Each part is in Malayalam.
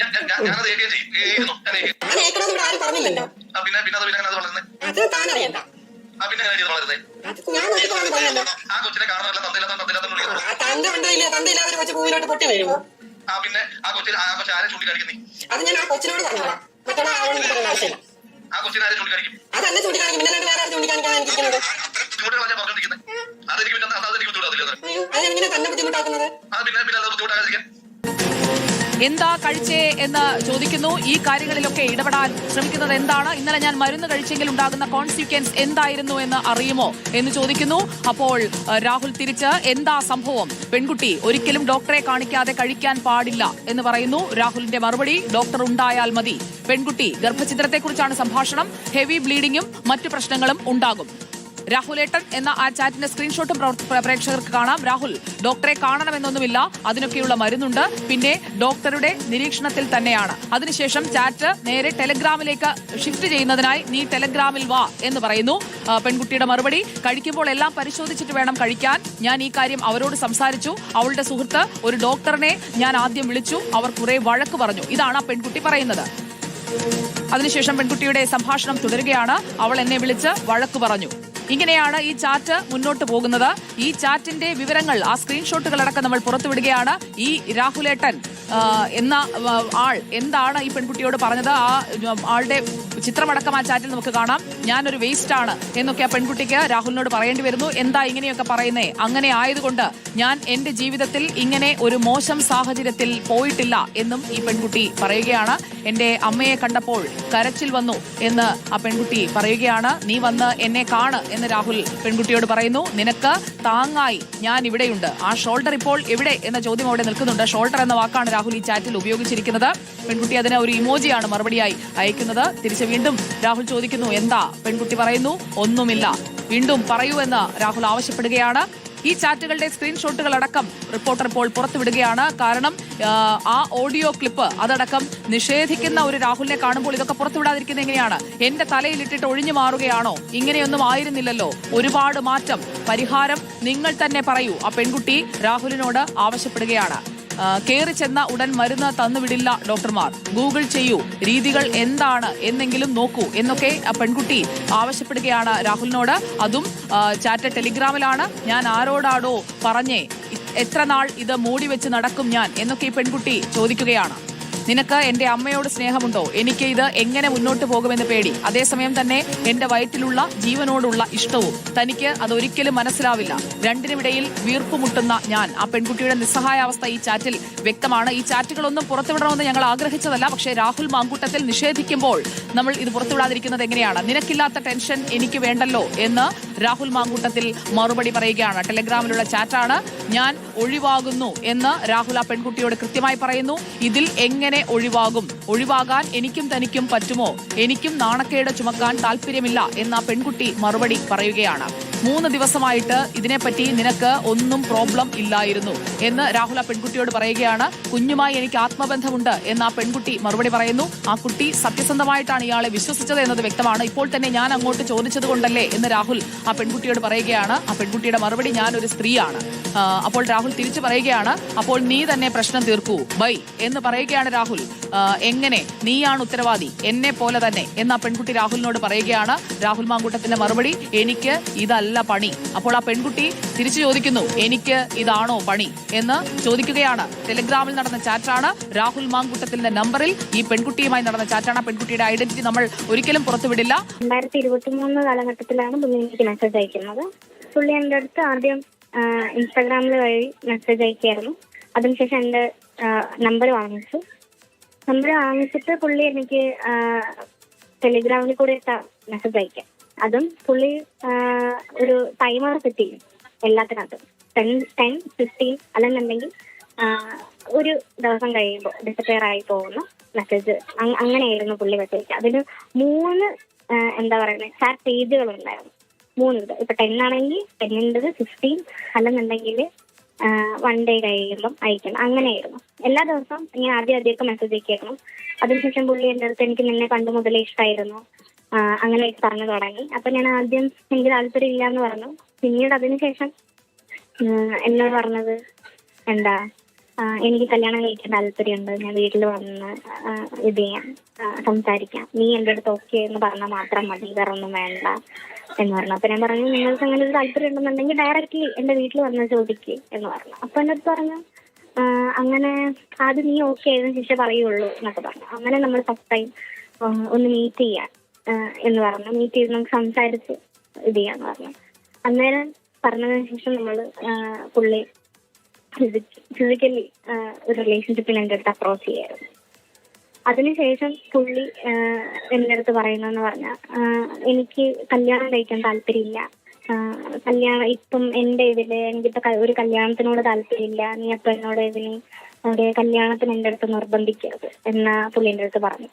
ഞാനത് ഏകീ ചെയ്യും പിന്നെ പിന്നെ അത് പിന്നെ അത് വളരുന്നത് അത് ആ പിന്നെ അങ്ങനെ വളരുന്നത് അത് ആ കൊച്ചിനെ കാണുന്നതല്ല തന്തയില്ലാത്ത തന്തയില്ലാത്ത വിളിക്കുന്നത് ആ പിന്നെ ആ കൊച്ചിനെ ആ കൊച്ചി ആരെ ചൂണ്ടിക്കാണിക്കുന്നേ? അത് ഞാൻ ആ കൊച്ചിനോട് പറഞ്ഞോളാം. മറ്റുള്ള ആളോട് എനിക്ക് പറയേണ്ട ആവശ്യമില്ല. ആ കൊച്ചിനെ ആരെ ചൂണ്ടിക്കാണിക്കും? അതന്നെ ചൂണ്ടിക്കാണിക്കും. പിന്നെ വേറെ ആരും ചൂണ്ടിക്കാണിക്കാൻ എനിക്കിരിക്കുന്നത്? ബുദ്ധിമുട്ടുകളാണ് ഞാൻ പറഞ്ഞോണ്ടിരിക്കുന്നത് അതെനിക്ക് പിന്നെ അത് അതെനിക്ക് ബുദ്ധിമുട്ടാവില്ല അയ്യോ അതെങ്ങനെ തന്നെ ബുദ്ധിമുട്ടാക്കുന്നത്? ആ പിന്നെ പിന്നെ അത് ബുദ്ധിമുട്ടാകാതിരിക്കാൻ. എന്താ കഴിച്ചേ എന്ന് ചോദിക്കുന്നു. ഈ കാര്യങ്ങളിലൊക്കെ ഇടപെടാൻ ശ്രമിക്കുന്നത് എന്താണ്? ഇന്നലെ ഞാൻ മരുന്ന് കഴിച്ചെങ്കിൽ ഉണ്ടാകുന്ന കോൺസിക്വൻസ് എന്തായിരുന്നു എന്ന് അറിയുമോ എന്ന് ചോദിക്കുന്നു. അപ്പോൾ രാഹുൽ തിരിച്ച് എന്താ സംഭവം? പെൺകുട്ടി ഒരിക്കലും ഡോക്ടറെ കാണിക്കാതെ കഴിക്കാൻ പാടില്ല എന്ന് പറയുന്നു. രാഹുലിന്റെ മറുപടി ഡോക്ടർ ഉണ്ടായാൽ മതി. പെൺകുട്ടി ഗർഭചിത്രത്തെക്കുറിച്ചാണ് സംഭാഷണം. ഹെവി ബ്ലീഡിങ്ങും മറ്റു പ്രശ്നങ്ങളും ഉണ്ടാകും. രാഹുലേട്ടൻ എന്ന ആ ചാറ്റിന്റെ സ്ക്രീൻഷോട്ടും പ്രേക്ഷകർക്ക് കാണാം. രാഹുൽ ഡോക്ടറെ കാണണമെന്നൊന്നുമില്ല. അതിനൊക്കെയുള്ള മരുന്നുണ്ട്. പിന്നെ ഡോക്ടറുടെ നിരീക്ഷണത്തിൽ തന്നെയാണ്. അതിനുശേഷം ചാറ്റ് നേരെ ടെലഗ്രാമിലേക്ക് ഷിഫ്റ്റ് ചെയ്യുന്നതിനായി നീ ടെലഗ്രാമിൽ വാ എന്ന് പറയുന്നു. പെൺകുട്ടിയുടെ മറുപടി. കഴിക്കുമ്പോൾ എല്ലാം പരിശോധിച്ചിട്ട് വേണം കഴിക്കാൻ. ഞാൻ ഈ കാര്യം അവരോട് സംസാരിച്ചു. അവളുടെ സുഹൃത്ത് ഒരു ഡോക്ടറിനെ ഞാൻ ആദ്യം വിളിച്ചു. അവർ കുറെ വഴക്ക് പറഞ്ഞു. ഇതാണ് ആ പെൺകുട്ടി പറയുന്നത്. അതിനുശേഷം പെൺകുട്ടിയുടെ സംഭാഷണം തുടരുകയാണ്. അവൾ എന്നെ വിളിച്ച് വഴക്ക് പറഞ്ഞു. ഇങ്ങനെയാണ് ഈ ചാറ്റ് മുന്നോട്ട് പോകുന്നത്. ഈ ചാറ്റിന്റെ വിവരങ്ങൾ ആ സ്ക്രീൻഷോട്ടുകൾ അടക്കം നമ്മൾ പുറത്തുവിടുകയാണ്. ഈ രാഹുലേട്ടൻ എന്ന ആൾ എന്താണ് ഈ പെൺകുട്ടിയോട് പറഞ്ഞത്? ആ ആളുടെ ചിത്രമടക്കം ആ ചാറ്റിൽ നമുക്ക് കാണാം. ഞാനൊരു വേസ്റ്റ് ആണ് എന്നൊക്കെ ആ പെൺകുട്ടിക്ക് രാഹുലിനോട് പറയേണ്ടി വരുന്നു. എന്താ ഇങ്ങനെയൊക്കെ പറയുന്നേ? അങ്ങനെ ആയതുകൊണ്ട് ഞാൻ എന്റെ ജീവിതത്തിൽ ഇങ്ങനെ ഒരു മോശം സാഹചര്യത്തിൽ പോയിട്ടില്ല എന്നും ഈ പെൺകുട്ടി പറയുകയാണ്. എന്റെ അമ്മയെ കണ്ടപ്പോൾ കരച്ചിൽ വന്നു എന്ന് ആ പെൺകുട്ടി പറയുകയാണ്. നീ വന്ന് എന്നെ കാണ് എന്ന് രാഹുൽ പെൺകുട്ടിയോട് പറയുന്നു. നിനക്ക് താങ്ങായി. ഞാൻ ഇവിടെയുണ്ട്. ആ ഷോൾഡർ ഇപ്പോൾ എവിടെ? എന്ന ചോദ്യം അവിടെ നിൽക്കുന്നുണ്ട്. ഷോൾഡർ എന്ന വാക്കാണ് രാഹുൽ ഈ ചാറ്റിൽ ഉപയോഗിച്ചിരിക്കുന്നത്. പെൺകുട്ടി അതിന് ഒരു ഇമോജിയാണ് മറുപടിയായി അയക്കുന്നത്. തിരിച്ച് വീണ്ടും രാഹുൽ ചോദിക്കുന്നു എന്താ? പെൺകുട്ടി പറയുന്നു ഒന്നുമില്ല. വീണ്ടും പറയൂ എന്ന് രാഹുൽ ആവശ്യപ്പെടുകയാണ്. ഈ ചാറ്റുകളുടെ സ്ക്രീൻഷോട്ടുകൾ അടക്കം റിപ്പോർട്ടർ ഇപ്പോൾ പുറത്തുവിടുകയാണ്. കാരണം ആ, ഓഡിയോ ക്ലിപ്പ് അതടക്കം നിഷേധിക്കുന്ന ഒരു രാഹുലിനെ കാണുമ്പോൾ ഇതൊക്കെ പുറത്തുവിടാതിരിക്കുന്നത് എങ്ങനെയാണ്? എന്റെ തലയിലിട്ടിട്ട് ഒഴിഞ്ഞു മാറുകയാണോ? ഇങ്ങനെയൊന്നും ആയിരുന്നില്ലല്ലോ. ഒരുപാട് മാറ്റം. പരിഹാരം നിങ്ങൾ തന്നെ പറയൂ. ആ പെൺകുട്ടി രാഹുലിനോട് ആവശ്യപ്പെടുകയാണ്. കേറി ചെന്ന ഉടൻ മരുന്ന് തന്നുവിടില്ല ഡോക്ടർമാർ. ഗൂഗിൾ ചെയ്യൂ രീതികൾ എന്താണ് എന്നെങ്കിലും നോക്കൂ എന്നൊക്കെ പെൺകുട്ടി ആവശ്യപ്പെടുകയാണ് രാഹുലിനോട്. അതും ചാറ്റ ടെലിഗ്രാമിലാണ്. ഞാൻ ആരോടാടോ പറഞ്ഞേ എത്ര നാൾ ഇത് മൂടി വെച്ച് നടക്കും ഞാൻ എന്നൊക്കെ ഈ പെൺകുട്ടി ചോദിക്കുകയാണ്. നിനക്ക് എന്റെ അമ്മയോട് സ്നേഹമുണ്ടോ? എനിക്ക് ഇത് എങ്ങനെ മുന്നോട്ട് പോകുമെന്ന് പേടി. അതേസമയം തന്നെ എന്റെ വയറ്റിലുള്ള ജീവനോടുള്ള ഇഷ്ടവും തനിക്ക് അതൊരിക്കലും മനസ്സിലാവില്ല. രണ്ടിനുമിടയിൽ വീർപ്പുമുട്ടുന്ന ഞാൻ. ആ പെൺകുട്ടിയുടെ നിസ്സഹായാവസ്ഥ ഈ ചാറ്റിൽ വ്യക്തമാണ്. ഈ ചാറ്റുകളൊന്നും പുറത്തുവിടണമെന്ന് ഞങ്ങൾ ആഗ്രഹിച്ചതല്ല. പക്ഷേ രാഹുൽ മാങ്കൂട്ടത്തിൽ നിഷേധിക്കുമ്പോൾ നമ്മൾ ഇത് പുറത്തുവിടാതിരിക്കുന്നത് എങ്ങനെയാണ്? നിനക്കില്ലാത്ത ടെൻഷൻ എനിക്ക് വേണ്ടല്ലോ എന്ന് രാഹുൽ മാങ്കൂട്ടത്തിൽ മറുപടി പറയുകയാണ്. ടെലഗ്രാമിലുള്ള ചാറ്റാണ് ഞാൻ ഒഴിവാകുന്നു എന്ന് രാഹുൽ ആ പെൺകുട്ടിയോട് കൃത്യമായി പറയുന്നു. ഇതിൽ എങ്ങനെ ഒഴിവാകും. ഒഴിവാകാൻ എനിക്കും തനിക്കും പറ്റുമോ? എനിക്കും നാണക്കേട് ചുമക്കാൻ താല്പര്യമില്ല എന്ന പെൺകുട്ടി മറുപടി പറയുകയാണ്. മൂന്ന് ദിവസമായിട്ട് ഇതിനെപ്പറ്റി നിനക്ക് ഒന്നും പ്രോബ്ലം ഇല്ലായിരുന്നു എന്ന് രാഹുൽ ആ പെൺകുട്ടിയോട് പറയുകയാണ്. കുഞ്ഞുമായി എനിക്ക് ആത്മബന്ധമുണ്ട് എന്ന് ആ പെൺകുട്ടി മറുപടി പറയുന്നു. ആ കുട്ടി സത്യസന്ധമായിട്ടാണ് ഇയാളെ വിശ്വസിച്ചത് എന്നത് വ്യക്തമാണ്. ഇപ്പോൾ തന്നെ ഞാൻ അങ്ങോട്ട് ചോദിച്ചത് കൊണ്ടല്ലേ എന്ന് രാഹുൽ ആ പെൺകുട്ടിയോട് പറയുകയാണ്. ആ പെൺകുട്ടിയുടെ മറുപടി ഞാൻ ഒരു സ്ത്രീയാണ്. അപ്പോൾ രാഹുൽ തിരിച്ചു പറയുകയാണ് അപ്പോൾ നീ തന്നെ പ്രശ്നം തീർക്കൂ. ബൈ. എന്ന് പറയുകയാണ് രാഹുൽ. എങ്ങനെ? നീയാണ് ഉത്തരവാദി. എന്നെ പോലെ തന്നെ. എന്ന് ആ പെൺകുട്ടി രാഹുലിനോട് പറയുകയാണ്. രാഹുൽ മാങ്കൂട്ടത്തിന്റെ മറുപടി എനിക്ക് ഇതല്ല പണി. അപ്പോൾ ആ പെൺകുട്ടി തിരിച്ചു ചോദിക്കുന്നു എനിക്ക് ഇതാണോ പണി? എന്ന് ചോദിക്കുകയാണ്. ടെലിഗ്രാമിൽ നടന്ന ചാറ്റാണ് രാഹുൽ മാങ്കൂട്ടത്തിന്റെ നമ്പറിൽ ഈ പെൺകുട്ടിയുമായി നടന്ന ചാറ്റാണ്. പെൺകുട്ടിയുടെ ഐഡന്റിറ്റി നമ്മൾ ഒരിക്കലും പുറത്തുവിടില്ല. രണ്ടായിരത്തി ഇരുപത്തി മൂന്ന് കാലഘട്ടത്തിലാണ് മെസ്സേജ് അയക്കുന്നത്. പുള്ളി എന്റെ അടുത്ത് ആദ്യം ഇൻസ്റ്റാഗ്രാമിൽ വഴി മെസ്സേജ് അയക്കായിരുന്നു അതിനുശേഷം എന്റെ നമ്പർ വാങ്ങിച്ചു. നമ്പർ വാങ്ങിച്ചിട്ട് പുള്ളി എനിക്ക് ടെലിഗ്രാമിൽ കൂടെ മെസ്സേജ് അയക്കാം. അതും പുള്ളി ഒരു ടൈമർ സെറ്റ് ചെയ്യും എല്ലാത്തിനകത്തും. ടെൻ ടെൻ ഫിഫ്റ്റീൻ അല്ലെന്നുണ്ടെങ്കിൽ ഒരു ദിവസം കഴിയുമ്പോൾ ഡിസപ്പയർ ആയി പോകുന്ന മെസ്സേജ്. അങ്ങനെയായിരുന്നു പുള്ളി മെസ്സേജ് അതിന് മൂന്ന് എന്താ പറയുന്നത് ചാറ്റ് പേജുകൾ ഉണ്ടായിരുന്നു മൂന്ന് ഇത് ഇപ്പൊ ടെൻ ആണെങ്കിൽ ടെന്നിന്റെത് ഫിഫ്റ്റീൻ അല്ലെന്നുണ്ടെങ്കിൽ വൺ ഡേ കഴിയുമ്പം അയക്കണം. അങ്ങനെയായിരുന്നു. എല്ലാ ദിവസവും ഇങ്ങനെ ആദ്യം ആദ്യമൊക്കെ മെസ്സേജ് അയക്കായിരുന്നു അതിനുശേഷം പുള്ളി എന്റെ അടുത്ത് എനിക്ക് നിന്നെ കണ്ടു മുതലേ ഇഷ്ടമായിരുന്നു അങ്ങനെ പറഞ്ഞു തുടങ്ങി. അപ്പൊ ഞാൻ ആദ്യം എനിക്ക് താല്പര്യം ഇല്ല എന്ന് പറഞ്ഞു. പിന്നീട് അതിനുശേഷം എന്നോട് പറഞ്ഞത് എന്താ എനിക്ക് കല്യാണം കഴിക്കാൻ താല്പര്യമുണ്ട്. ഞാൻ വീട്ടിൽ വന്ന് ഇത് ചെയ്യാം സംസാരിക്കാം. നീ എന്റെ അടുത്ത് ഓക്കെ എന്ന് പറഞ്ഞാൽ മാത്രം മതി. വേറെ ഒന്നും വേണ്ട. എന്ന് പറഞ്ഞു. അപ്പൊ ഞാൻ പറഞ്ഞു നിങ്ങൾക്ക് അങ്ങനെ ഒരു താല്പര്യം ഉണ്ടെന്നുണ്ടെങ്കിൽ ഡയറക്റ്റ്ലി എന്റെ വീട്ടിൽ വന്ന് ചോദിക്ക് എന്ന് പറഞ്ഞു. അപ്പൊ എന്നോട് പറഞ്ഞു അങ്ങനെ ആദ്യം നീ ഓക്കെ ആയതിനു ശേഷം പറയുള്ളൂ എന്നൊക്കെ പറഞ്ഞു. അങ്ങനെ നമ്മൾ ഫസ്റ്റ് ടൈം ഒന്ന് മീറ്റ് ചെയ്യാൻ എന്ന് പറഞ്ഞു. മീറ്റ് ചെയ്ത് നമുക്ക് സംസാരിച്ച് ഇത് ചെയ്യാന്ന് പറഞ്ഞു. അന്നേരം പറഞ്ഞതിന് ശേഷം നമ്മൾ പുള്ളി ഫിസിക്കലി ഒരു റിലേഷൻഷിപ്പിൽ എന്റെ അടുത്ത് അപ്രോച്ച് ചെയ്യായിരുന്നു. അതിനുശേഷം പുള്ളി എന്റെ അടുത്ത് പറയുന്നതെന്ന് പറഞ്ഞാൽ എനിക്ക് കല്യാണം കഴിക്കാൻ താല്പര്യമില്ല. കല്യാണം ഇപ്പം എന്റെ ഇതിൽ എനിക്കിപ്പോ ഒരു കല്യാണത്തിനോട് താല്പര്യമില്ല. നീ അപ്പൊ എന്നോട് ഇതിന് ഒരു കല്യാണത്തിന് എന്റെ അടുത്ത് നിർബന്ധിക്കരുത് എന്ന പുള്ളി അടുത്ത് പറഞ്ഞു.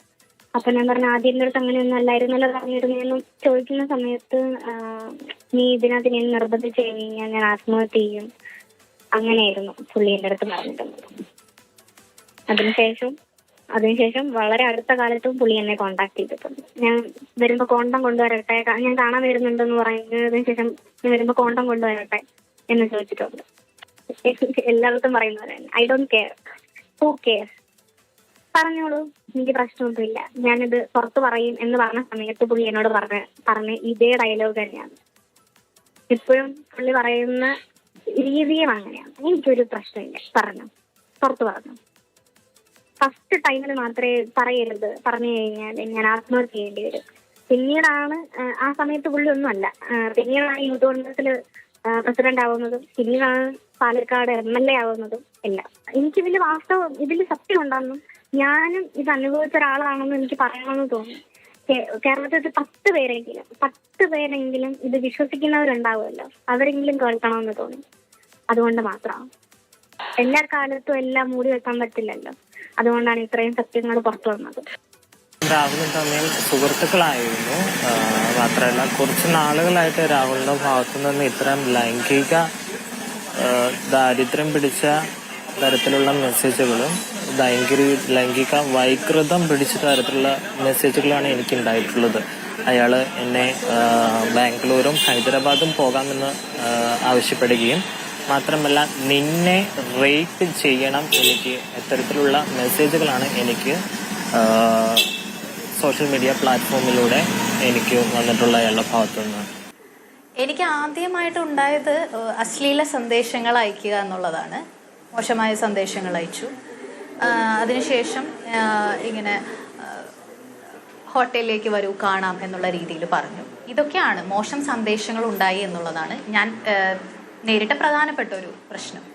അപ്പൊ ഞാൻ പറഞ്ഞു ആദ്യം എന്റെ അടുത്ത് അങ്ങനെയൊന്നും അല്ലായിരുന്നല്ലോ പറഞ്ഞിരുന്നു ചോദിക്കുന്ന സമയത്ത് നീ ഇതിനകത്ത് ഞാൻ നിർബന്ധിച്ചു കഴിഞ്ഞാൽ ഞാൻ ആത്മഹത്യ ചെയ്യും. അങ്ങനെയായിരുന്നു പുള്ളി എന്റെ അടുത്ത് പറഞ്ഞിട്ടുള്ളത് അതിനുശേഷം അതിനുശേഷം വളരെ അടുത്ത കാലത്തും പുള്ളി എന്നെ കോണ്ടാക്ട് ചെയ്തിട്ടുണ്ട്. ഞാൻ വരുമ്പോ കോണ്ടം കൊണ്ടുവരട്ടെ ഞാൻ കാണാൻ വരുന്നുണ്ടെന്ന് പറയുന്നതിന് ശേഷം ഞാൻ വരുമ്പോ കോണ്ടം കൊണ്ടുവരട്ടെ എന്ന് ചോദിച്ചിട്ടുണ്ട്. എല്ലായിടത്തും പറയുന്നത് I don't care who care പറഞ്ഞോളൂ. എനിക്ക് പ്രശ്നമൊന്നുമില്ല. ഞാനിത് പുറത്ത് പറയും എന്ന് പറഞ്ഞ സമയത്ത് പുള്ളി എന്നോട് പറഞ്ഞ പറഞ്ഞ ഇതേ ഡയലോഗ് തന്നെയാണ്. ഇപ്പോഴും പുള്ളി പറയുന്ന രീതിയും അങ്ങനെയാണ്. എനിക്കൊരു പ്രശ്നമില്ല. പറഞ്ഞു. പുറത്ത് പറഞ്ഞു. ഫസ്റ്റ് ടൈമിൽ മാത്രമേ പറയരുത്. പറഞ്ഞു കഴിഞ്ഞാൽ ഞാൻ ആത്മഹത്യ ചെയ്യേണ്ടി വരും. പിന്നീടാണ് ആ, സമയത്ത് പുള്ളി ഒന്നുമല്ല. പിന്നീടാണ് യൂത്ത് കോൺഗ്രസിൽ പ്രസിഡന്റ് ആവുന്നതും പിന്നീടാണ് പാലക്കാട് എം എൽ എ ആവുന്നതും എല്ലാം. എനിക്ക് ഇതിൽ വാസ്തവം ഇതിൽ സത്യം ഉണ്ടാകുന്നു ഞാനും ഇത് അനുഭവിച്ച ഒരാളാണെന്ന് എനിക്ക് പറയണമെന്ന് തോന്നി. കേരളത്തിൽ പത്ത് പേരെങ്കിലും പത്ത് പേരെങ്കിലും ഇത് വിശ്വസിക്കുന്നവരുണ്ടാവുമല്ലോ. അവരെങ്കിലും കേൾക്കണമെന്ന് തോന്നി. അതുകൊണ്ട് മാത്രമാണ് എല്ലാ കാലത്തും എല്ലാം മൂടി വെക്കാൻ പറ്റില്ലല്ലോ. അതുകൊണ്ടാണ് ഇത്രയും സത്യങ്ങൾ പുറത്തു വന്നത്. രാഹുലും തമ്മിൽ സുഹൃത്തുക്കളായിരുന്നു. മാത്രമല്ല കുറച്ച് നാളുകളായിട്ട് രാഹുലിന്റെ ഭാഗത്തു നിന്ന് ഇത്തരം ലൈംഗിക ദാരിദ്ര്യം പിടിച്ച തരത്തിലുള്ള മെസ്സേജുകളും ലൈംഗിക ലൈംഗിക വൈകൃതം പിടിച്ച തരത്തിലുള്ള മെസ്സേജുകളാണ് എനിക്ക് ഉണ്ടായിട്ടുള്ളത് അയാൾ എന്നെ ബാംഗ്ലൂരും ഹൈദരാബാദും പോകാമെന്ന് ആവശ്യപ്പെടുകയും മാത്രമല്ല നിന്നെ റേറ്റ് ചെയ്യണം എനിക്ക്. ഇത്തരത്തിലുള്ള മെസ്സേജുകളാണ് എനിക്ക് സോഷ്യൽ മീഡിയ പ്ലാറ്റ്ഫോമിലൂടെ എനിക്ക് വന്നിട്ടുള്ള അയാളുടെ ഭാഗത്തു നിന്ന്. എനിക്ക് ആദ്യമായിട്ട് ഉണ്ടായത് അശ്ലീല സന്ദേശങ്ങൾ അയക്കുക എന്നുള്ളതാണ്. മോശമായ സന്ദേശങ്ങൾ അയച്ചു. അതിനുശേഷം ഇങ്ങനെ ഹോട്ടലിലേക്ക് വരൂ കാണാം എന്നുള്ള രീതിയിൽ പറഞ്ഞു. ഇതൊക്കെയാണ് മോശം സന്ദേശങ്ങൾ ഉണ്ടായി എന്നുള്ളതാണ്. ഞാൻ നേരിട്ട പ്രധാനപ്പെട്ട ഒരു പ്രശ്നം.